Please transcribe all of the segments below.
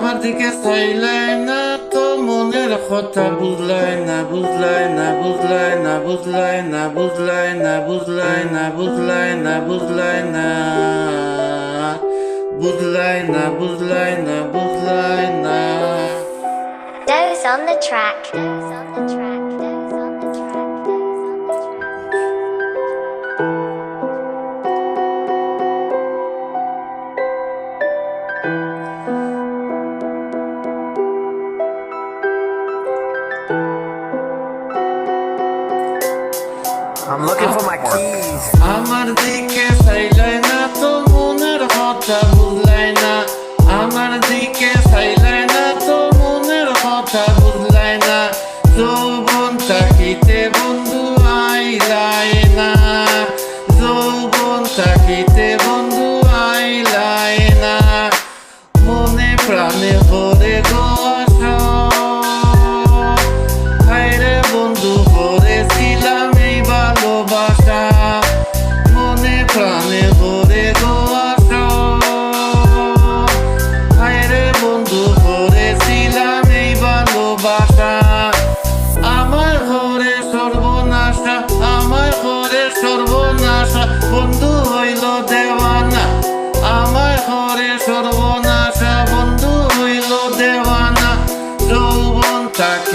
আমার দিকে চাইলাই না তো মনের কথা বুঝলাই না বুঝলাই না বুঝলাই না বুঝলাই না বুঝলাই না বুঝলাই না বুঝলাই না বুঝলাই না বুঝলাই না বুঝলাই না বুঝলাই না Doze on the track. Doze on the track. I'm looking for my keys. আমার দিকে চাইলাই না তো মনের কথা বুঝলাই না আমার দিকে চাইলাই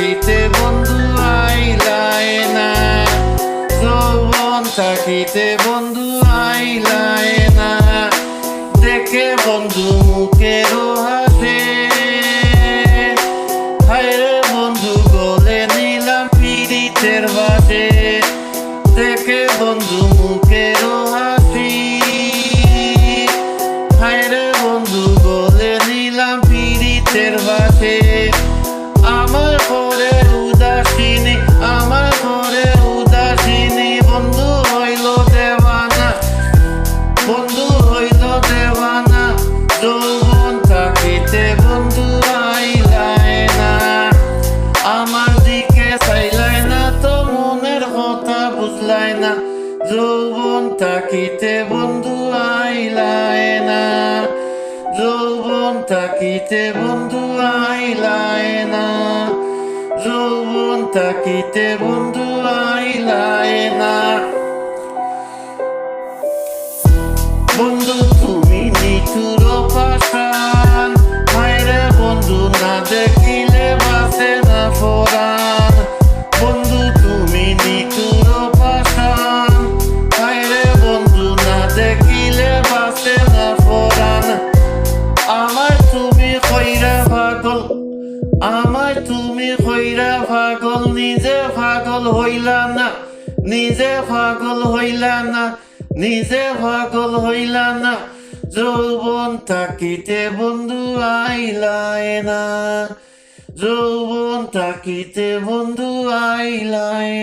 থাকিতে বন্ধু আইলাই না। যৌবন থাকিতে বন্ধু আইলাই না। দেখে বন্ধু মুখের হাসে হায়রে বন্ধু, গলে নিলাম পীড়িতের বাসে দেখে বন্ধু মুখের যৌবন থাকিতে বন্ধু আইলায় না। যৌবন থাকিতে বন্ধু আইলায় না। যৌবন থাকিতে বন্ধু আইলাই আমার তুমি হইরা পাগল, নিজে পাগল হইলা না। নিজে পাগল হইলা না, নিজে পাগল হইলা না। যৌবন থাকিতে বন্ধু আইলায় না। যৌবন থাকিতে বন্ধু আইলাই